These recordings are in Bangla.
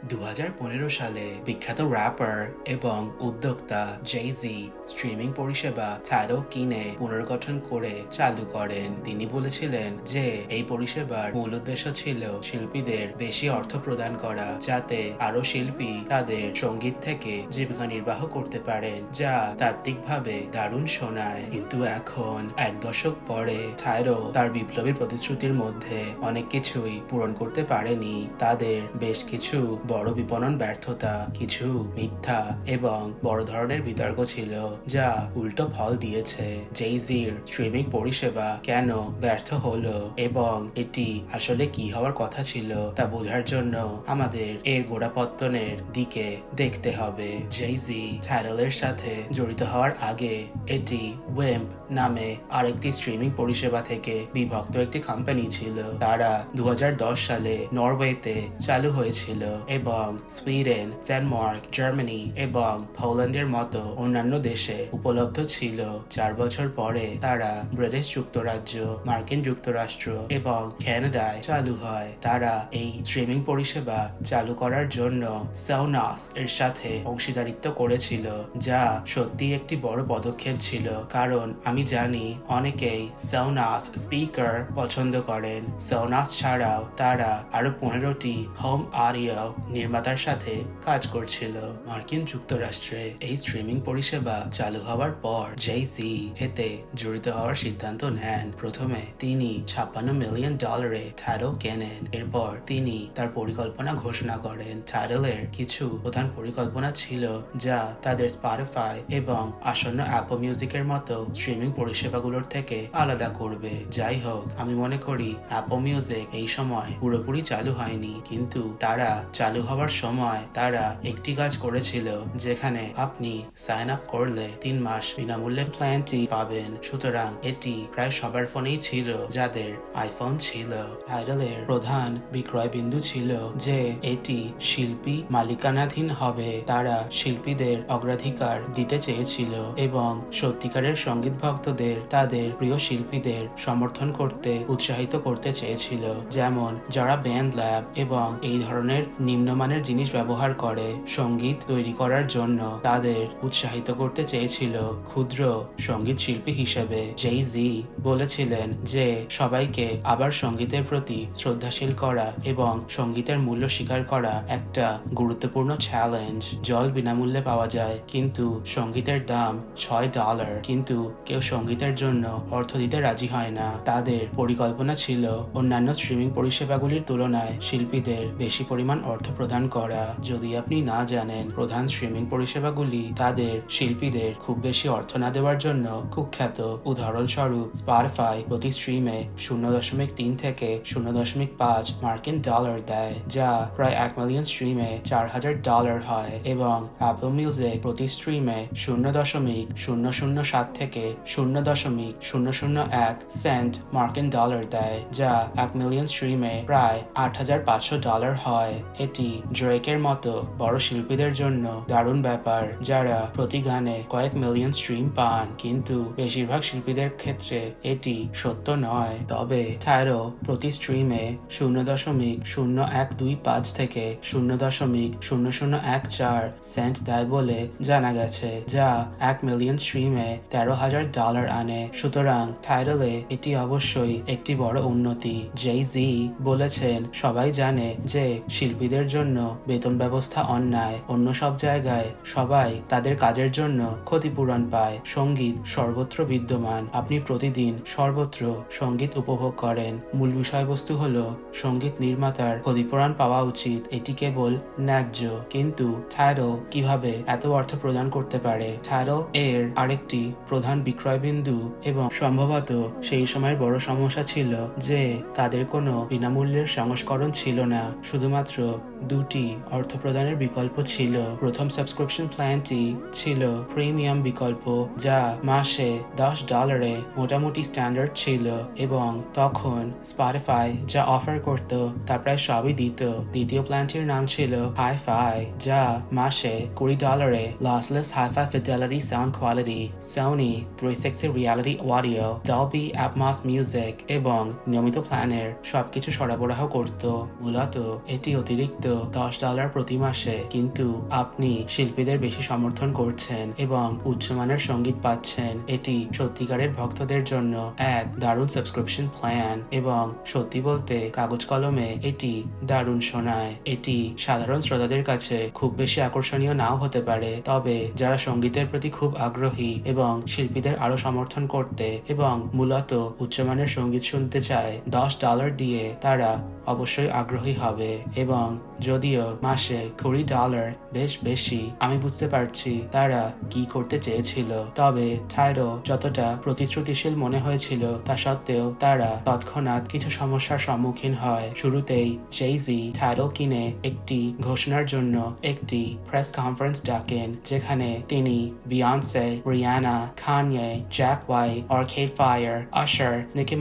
দু হাজার পনেরো সালে বিখ্যাত র্যাপার এবং উদ্যোক্তা জেইজি স্ট্রিমিং পরিষেবা থ্যাডো কিনে পুনর্গঠন করে চালু করেন। তিনি বলেছিলেন যে, এই পরিষেবার মূল উদ্দেশ্য ছিল শিল্পীদের বেশি অর্থ প্রদান করা, যাতে আরও শিল্পী তাদের সংগীত থেকে জীবিকা নির্বাহ করতে পারেন, যা তাত্ত্বিকভাবে দারুণ শোনায়। কিন্তু এখন এক দশক পরে থাইরো তার বিপ্লবী প্রতিশ্রুতির মধ্যে অনেক কিছুই পূরণ করতে পারেনি। তাদের বেশ কিছু বড় বিপণন ব্যর্থতা, কিছু মিথ্যা এবং বড় ধরনের বিতর্ক ছিল। যা উল্টো ফল দিয়েছে। জেইজির স্ট্রিমিং পরিষেবা কেন ব্যর্থ হলো এবং এটি আসলে কি হওয়ার কথা ছিল তা বোঝার জন্য আমাদের এর গোড়াপত্তনের দিকে দেখতে হবে। জেইজি থ্যারেলের সাথে জড়িত হওয়ার আগে এটি ওয়েম্প নামে আরেকটি স্ট্রিমিং পরিষেবা থেকে বিভক্ত একটি কোম্পানি ছিল। তারা দু হাজার দশ সালে নরওয়েতে চালু হয়েছিল এবং সুইডেন ডেনমার্ক, জার্মানি এবং পোল্যান্ডের মতো অন্যান্য দেশে উপলব্ধ ছিল। চার বছর পরে তারা ব্রিটিশ যুক্তরাজ্য, মার্কিন যুক্তরাষ্ট্র এবং ক্যানাডায় চালু হয়। তারা এই স্ট্রিমিং পরিষেবা চালু করার জন্য সাউনাস এর সাথে অংশীদারিত্ব করেছিল, যা সত্যি একটি বড় পদক্ষেপ ছিল। কারণ আমি জানি অনেকেই সাউনাস স্পিকার পছন্দ করেন। সাউনাস ছাড়াও তারা আরও পনেরোটি হোম অডিও নির্মাতার সাথে কাজ করছিল। মার্কিন যুক্তরাষ্ট্রে এই স্ট্রিমিং পরিষেবা চালু হওয়ার পর জেইসি এতে জড়িত হওয়ার সিদ্ধান্ত নেন। প্রথমে তিনি ছাপ্পান্ন মিলিয়ন ডলারে থ্যারো কেনেন। এরপর তিনি তার পরিকল্পনা ঘোষণা করেন। থ্যারেলের কিছু প্রধান পরিকল্পনা ছিল যা তাদের স্পটিফাই এবং আসন্ন অ্যাপল মিউজিকের মতো স্ট্রিমিং পরিষেবাগুলোর থেকে আলাদা করবে। যাই হোক, আমি মনে করি অ্যাপল মিউজিক এই সময় পুরোপুরি চালু হয়নি। কিন্তু তারা চালু হওয়ার সময় তারা একটি কাজ করেছিল, যেখানে আপনি সাইন আপ করলে তিন মাস বিনামূল্যে প্ল্যানটি পাবেন। সুতরাং এটি প্রায় সবার ফোনেই ছিল, যাদের আইফোন ছিল। টাইডালের প্রধান বিক্রয় বিন্দু ছিল যে এটি শিল্পী মালিকানাধীন হবে। তারা শিল্পীদের অগ্রাধিকার দিতে চেয়েছিল এবং সত্যিকারের সংগীত ভক্তদের, তাদের প্রিয় শিল্পীদের সমর্থন করতে উৎসাহিত করতে চেয়েছিল। যেমন যারা ব্যান্ড ল্যাব এবং এই ধরনের নিম্নমানের জিনিস ব্যবহার করে সংগীত তৈরি করার জন্য তাদের উৎসাহিত করতে চেয়েছিল ক্ষুদ্র সংগীত শিল্পী হিসেবে। জেই জি বলেছিলেন যে, সবাইকে আবার সঙ্গীতের প্রতি শ্রদ্ধাশীল করা এবং সঙ্গীতের মূল্য স্বীকার করা একটা গুরুত্বপূর্ণ চ্যালেঞ্জ জল বিনামূল্যে পাওয়া যায়, কিন্তু সঙ্গীতের দাম ছয় ডলার কিন্তু কেউ সঙ্গীতের জন্য অর্থ দিতে রাজি হয় না। তাদের পরিকল্পনা ছিল অন্যান্য স্ট্রিমিং পরিষেবাগুলির তুলনায় শিল্পীদের বেশি পরিমাণ অর্থ প্রদান করা। যদি আপনি না জানেন প্রধান স্ট্রিমিং পরিষেবাগুলি, তাদের শিল্পীদের খুব বেশি অর্থ না দেওয়ার জন্য কুখ্যাত উদাহরণস্বরূপ স্পটিফাই প্রতি স্ট্রিমে শূন্য দশমিক তিন থেকে শূন্য দশমিক পাঁচ মার্কিন ডলার দেয়, যা প্রায় এক মিলিয়ন স্ট্রিমে চার হাজার ডলার হয় এবং অ্যাপল মিউজিক প্রতি স্ট্রিমে শূন্য দশমিক শূন্য শূন্য সাত থেকে শূন্য দশমিক শূন্য শূন্য এক সেন্ট মার্কিন ডলার দেয়, যা এক মিলিয়ন স্ট্রিমে প্রায় আট হাজার পাঁচশো ডলার হয়। এটি ড্রেকের মতো বড় শিল্পীদের জন্য দারুণ ব্যাপার, যারা প্রতি গানে কয়েক মিলিয়ন স্ট্রিম পান, কিন্তু বেশিরভাগ শিল্পীদের ক্ষেত্রে এটি সত্য নয়। তবে থাইরো প্রতি স্ট্রিমে শূন্য দশমিক শূন্য এক দুই পাঁচ থেকে শূন্য দশমিক শূন্য শূন্য এক চার সেন্ট দেয় বলে জানা গেছে, যা এক মিলিয়ন স্ট্রিমে তেরো হাজার ডলার আনে। সুতরাং থাইরলে এটি অবশ্যই একটি বড় উন্নতি। জেই জি বলেছেন, সবাই জানে যে শিল্পীদের জন্য বেতন ব্যবস্থা অন্যায়। অন্য সব জায়গায় সবাই তাদের কাজের জন্য ক্ষতিপূরণ পায়। সংগীত সর্বত্র বিদ্যমান। আপনি প্রতিদিন সর্বত্র সংগীত উপভোগ করেন। মূল বিষয়বস্তু হলো সংগীত নির্মাতার ক্ষতিপূরণ পাওয়া উচিত। এটি কেবল ন্যায্য, কিন্তু থ্যারো কীভাবে এত অর্থ প্রদান করতে পারে? থ্যারো এর আরেকটি প্রধান বিক্রয় বিন্দু এবং সম্ভবত সেই সময়ের বড় সমস্যা ছিল যে তাদের কোনো বিনামূল্যের সংস্করণ ছিল না। শুধুমাত্র দুটি অর্থ প্রদানের বিকল্প ছিল। প্রথম সাবস্ক্রিপশন প্ল্যানটি ছিল ফ্রি প্রিমিয়াম বিকল্প যা মাসে দশ ডলারে মোটামুটি স্ট্যান্ডার্ড ছিল এবং তখন স্পটিফাই যা অফার করত তা প্রায় সবই দিত। দ্বিতীয় প্ল্যানটির নাম ছিল হাই ফাই যা মাসে কুড়ি ডলারে lossless hi fi fidelity sound quality Sony three sixty reality audio Dolby Atmos music এবং নিয়মিত প্ল্যানের সবকিছু সরবরাহ করত। মূলত এটি অতিরিক্ত দশ ডলার প্রতি মাসে, কিন্তু আপনি শিল্পীদের বেশি সমর্থন করছেন এবং উচ্চমানের সংগীত পাচ্ছেন। এটি সত্যিকারের ভক্তদের জন্য এক দারুণ সাবস্ক্রিপশন প্ল্যান এবং সত্যি বলতে কাগজ কলমে এটি দারুণ শোনায়। এটি সাধারণ শ্রোতাদের কাছে খুব বেশি আকর্ষণীয় নাও হতে পারে। তবে যারা সঙ্গীতের প্রতি খুব আগ্রহী এবং শিল্পীদের আরও সমর্থন করতে এবং মূলত উচ্চমানের সংগীত শুনতে চায়, দশ ডলার দিয়ে তারা অবশ্যই আগ্রহী হবে এবং যদিও মাসে কুড়ি ডলার বেশ বেশি, আমি বুঝতে পারছি তারা কি করতে চেয়েছিল। তবে থাইরো যতটা প্রতিশ্রুতিশীল মনে হয়েছিল, তা সত্ত্বেও তারা তৎক্ষণাৎ কিছু সমস্যার সম্মুখীন হয়। শুরুতেই জেইজি থাইরো কিনে একটি ঘোষণার জন্য একটি প্রেস কনফারেন্স ডাকেন, যেখানে তিনি Beyonce Rihanna Kanye Jack White Arcade Fire Usher Nicki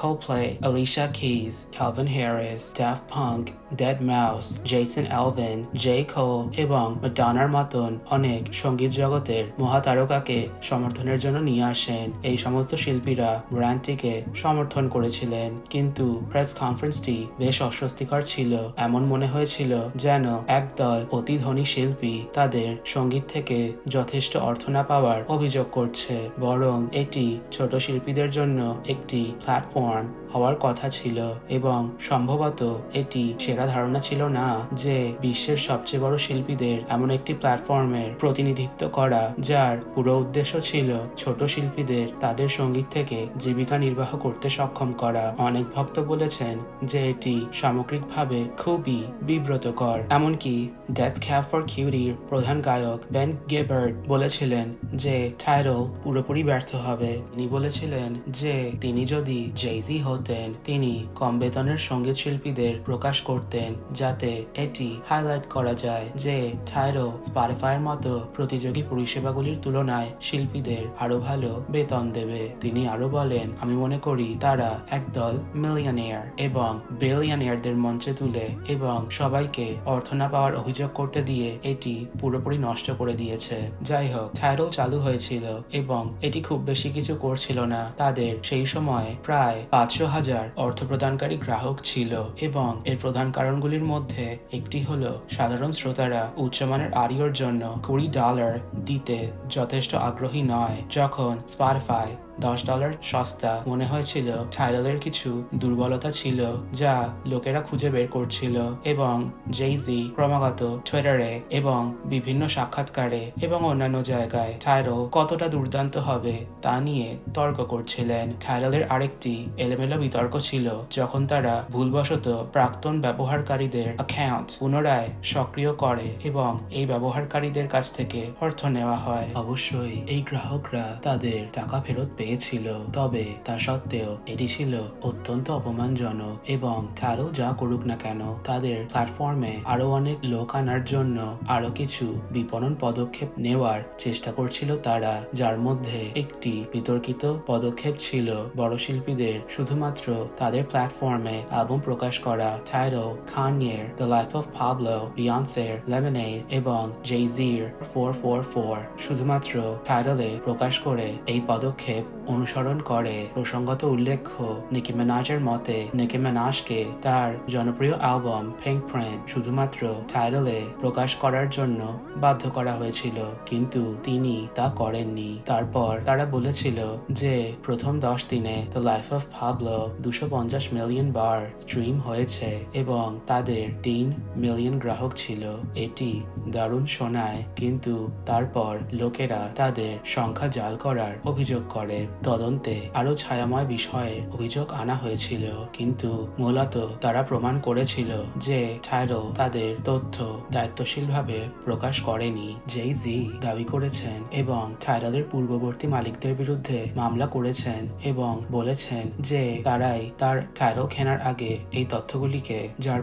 Coldplay Alicia Keys Calvin Harris Daft Punk deadmau5 Jason Aldean J Cole এবং ডানার মতন অনেক সংগীত জগতের মহাতারকাকে সমর্থনের জন্য নিয়ে আসেন। এই সমস্ত শিল্পীরা ব্র্যান্ডটিকে সমর্থন করেছিলেন। কিন্তু প্রেস কনফারেন্সটি বেশ অস্বস্তিকর ছিল। এমন মনে হয়েছিল যেন একদল অতি ধনী শিল্পী তাদের সংগীত থেকে যথেষ্ট অর্থ না পাওয়ার অভিযোগ করছে। বরং এটি ছোট শিল্পীদের জন্য একটি প্ল্যাটফর্ম। হওয়ার কথা ছিল এবং সম্ভবত এটি সেরা ধারণা ছিল না যে বিশ্বের সবচেয়ে বড় শিল্পীদের এমন একটি প্ল্যাটফর্মের প্রতিনিধিত্ব করা, যার পুরো উদ্দেশ্য ছিল ছোট শিল্পীদের তাদের সংগীত থেকে জীবিকা নির্বাহ করতে সক্ষম করা। অনেক ভক্ত বলেছেন যে এটি সামগ্রিকভাবে খুবই বিব্রতকর। এমনকি ডেথ ক্যাপ ফর কিউরির প্রধান গায়ক বেন গেবার্ট বলেছিলেন যে টাইটল পুরোপুরি ব্যর্থ হবে। তিনি বলেছিলেন যে তিনি যদি জেইজি হতেন তিনি কম বেতনের সংগীত শিল্পীদের প্রকাশ করতেন, যাতে এটি হাইলাইট করা যায় যে টাইরো স্পটিফাইয়ের মতো প্রতিযোগী পরিষেবাগুলির তুলনায় শিল্পীদের আরও ভালো বেতন দেবে। তিনি আরও বলেন, আমি মনে করি তারা একদল মিলিয়নিয়ার এবং বিলিয়নিয়ারদের মঞ্চে তুলে এবং সবাইকে অর্থ না পাওয়ার অভিযোগ করতে দিয়ে এটি পুরোপুরি নষ্ট করে দিয়েছে। যাই হোক টাইরো চালু হয়েছিল এবং এটি খুব বেশি কিছু করছিল না। তাদের সেই সময় প্রায় পাঁচশো হাজার অর্থ প্রদানকারী গ্রাহক ছিল এবং এর প্রধান কারণগুলির মধ্যে একটি হল সাধারণ শ্রোতারা উচ্চমানের আরিওর জন্য কুড়ি ডলার দিতে যথেষ্ট আগ্রহী নয়, যখন স্পটিফাই দশ ডলার সস্তা। মনে হয়েছিল টাইডালের কিছু দুর্বলতা ছিল যা লোকেরা খুঁজে বের করছিল এবং জেইজি ক্রমাগত টুইটারে এবং বিভিন্ন সাক্ষাৎকারে এবং অন্যান্য জায়গায় টাইডল কতটা দুর্দান্ত হবে তা নিয়ে তর্ক করছিলেন। টাইডলের আরেকটি এলোমেলো বিতর্ক ছিল যখন তারা ভুলবশত প্রাক্তন ব্যবহারকারীদের অ্যাকাউন্ট পুনরায় সক্রিয় করে এবং এই ব্যবহারকারীদের কাছ থেকে অর্থ নেওয়া হয়। অবশ্যই এই গ্রাহকরা তাদের টাকা ফেরত পেয়েছিল তবে তা সত্ত্বেও এটি ছিল অত্যন্ত অপমানজনক এবং তারও যা করুক না কেন, তাদের প্ল্যাটফর্মে আরও অনেক লোক আনার জন্য আরও কিছু বিপণন পদক্ষেপ নেওয়ার চেষ্টা করছিল তারা, যার মধ্যে একটি বিতর্কিত পদক্ষেপ ছিল বড় শিল্পীদের শুধুমাত্র তাদের প্ল্যাটফর্মে অ্যালবাম প্রকাশ করা টাইডল খানিয়ের দ্য লাইফ অফ পাবলো বিয়ন্সের লেমনেড এবং জেইজির ফোর ফোর ফোর শুধুমাত্র টাইডলে প্রকাশ করে এই পদক্ষেপ অনুসরণ করে। প্রসঙ্গত উল্লেখ্য, নিকি মেনাজের মতে, নিকি মেনাজকে তার জনপ্রিয় অ্যালবাম পিঙ্ক প্রিন্ট শুধুমাত্র টাইডলে প্রকাশ করার জন্য বাধ্য করা হয়েছিল। কিন্তু তিনি তা করেননি। তারপর তারা বলেছিল যে, প্রথম দশ দিনে দ্য লাইফ অফ পাবলো দুশো পঞ্চাশ মিলিয়ন বার স্ট্রিম হয়েছে এবং তাদের তিন মিলিয়ন গ্রাহক ছিল। এটি দারুণ শোনায়, কিন্তু তারপর লোকেরা তাদের সংখ্যা জাল করার অভিযোগ করে। তদন্তে আরও ছায়াময় বিষয়ে অভিযোগ আনা হয়েছিল। কিন্তু মূলত তারা প্রমাণ করেছিল যে থাইরো তাদের তথ্য দায়িত্বশীলভাবে প্রকাশ করেনি। যেই জি দাবি করেছেন এবং থাইরলের পূর্ববর্তী মালিকদের বিরুদ্ধে মামলা করেছেন এবং বলেছেন যে তারাই তার থাইরল কেনার আগে এই তথ্যগুলিকে যার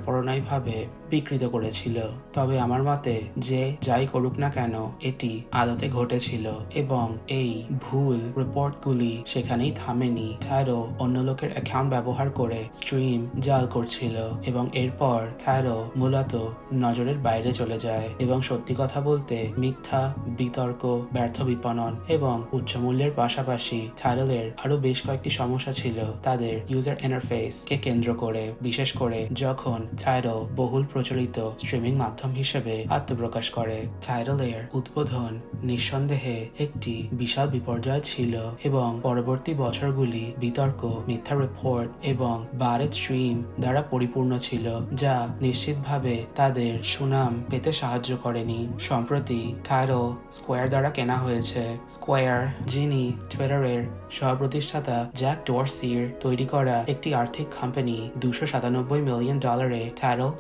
ভাবে বিকৃত করেছিল। তবে আমার মতে, যে যাই করুক না কেন, এটি আদতে ঘটেছিল এবং এই ভুল রিপোর্টগুলি সেখানেই থামেনি। থাইরো অন্য লোকের অ্যাকাউন্ট ব্যবহার করে স্ট্রিম জাল করছিল এবং এরপর থাইরো মূলত নজরের বাইরে চলে যায় এবং সত্যি কথা বলতে মিথ্যা, বিতর্ক, ব্যর্থ বিপণন এবং উচ্চ মূল্যের পাশাপাশি থাইরোলের আরও বেশ কয়েকটি সমস্যা ছিল তাদের ইউজার ইন্টারফেস কে কেন্দ্র করে। বিশেষ করে যখন থাইরো বহুল প্রচলিত স্ট্রিমিং মাধ্যম হিসেবে আত্মপ্রকাশ করে। থাইরোলের উদ্বোধন নিঃসন্দেহে একটি বিশাল বিপর্যয় ছিল এবং পরবর্তী বছরগুলি বিতর্ক, মিথ্যা রিপোর্ট এবং বারের স্ট্রিম দ্বারা পরিপূর্ণ ছিল, যা নিশ্চিতভাবে তাদের সুনাম পেতে সাহায্য করেনি। সম্প্রতি থাইরো স্কোয়ার দ্বারা কেনা হয়েছে। স্কোয়ার যিনি টুইটারের সহ-প্রতিষ্ঠাতা জ্যাক ডোরসির তৈরি করা একটি আর্থিক কোম্পানি দুশো সাতানব্বই মিলিয়ন ডলারে থ্যারল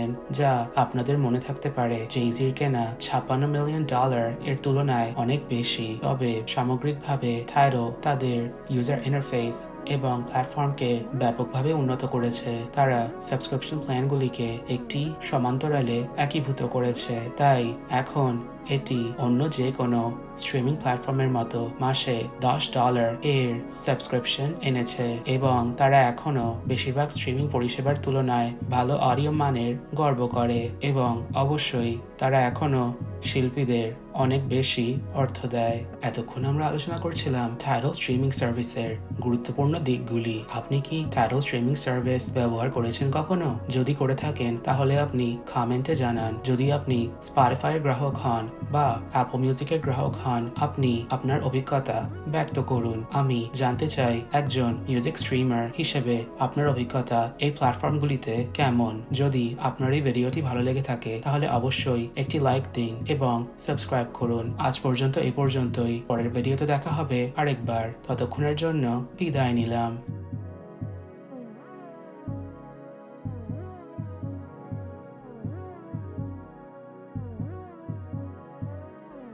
কিনেছেন যা আপনাদের মনে থাকতে পারে। জেইজির কেনা ছাপ্পান্ন মিলিয়ন ডলার এর তুলনায় অনেক বেশি। তবে সামগ্রিকভাবে থাইরো তাদের ইউজার ইন্টারফেস এবং প্ল্যাটফর্মকে ব্যাপকভাবে উন্নত করেছে। তারা সাবস্ক্রিপশন প্ল্যানগুলিকে একটি সমান্তরালে একীভূত করেছে। তাই এখন এটি অন্য যে কোনো স্ট্রিমিং প্ল্যাটফর্মের মতো মাসে দশ ডলার এর সাবস্ক্রিপশন এনেছে এবং তারা এখনও বেশিরভাগ স্ট্রিমিং পরিষেবার তুলনায় ভালো অডিও মানের গর্ব করে এবং অবশ্যই তারা এখনও শিল্পীদের অনেক বেশি অর্থ দেয়। এতক্ষণ আমরা আলোচনা করছিলাম টাইটল স্ট্রিমিং সার্ভিসের গুরুত্বপূর্ণ দিকগুলি। আপনি কি টাইটল স্ট্রিমিং সার্ভিস ব্যবহার করেছেন কখনো? যদি করে থাকেন, তাহলে আপনি কমেন্টে জানান। যদি আপনি স্পটিফাইয়ের গ্রাহক হন বা অ্যাপল মিউজিকের গ্রাহক হন, আপনি আপনার অভিজ্ঞতা ব্যক্ত করুন। আমি জানতে চাই একজন মিউজিক স্ট্রিমার হিসেবে আপনার অভিজ্ঞতা এই প্ল্যাটফর্মগুলিতে কেমন? যদি আপনার এই ভিডিওটি ভালো লেগে থাকে, তাহলে অবশ্যই একটি লাইক দিন এবং সাবস্ক্রাইব করুন। আজ পর্যন্ত এই পর্যন্তই। পরের ভিডিওতে দেখা হবে আরেকবার। ততক্ষণের জন্য বিদায় নিলাম।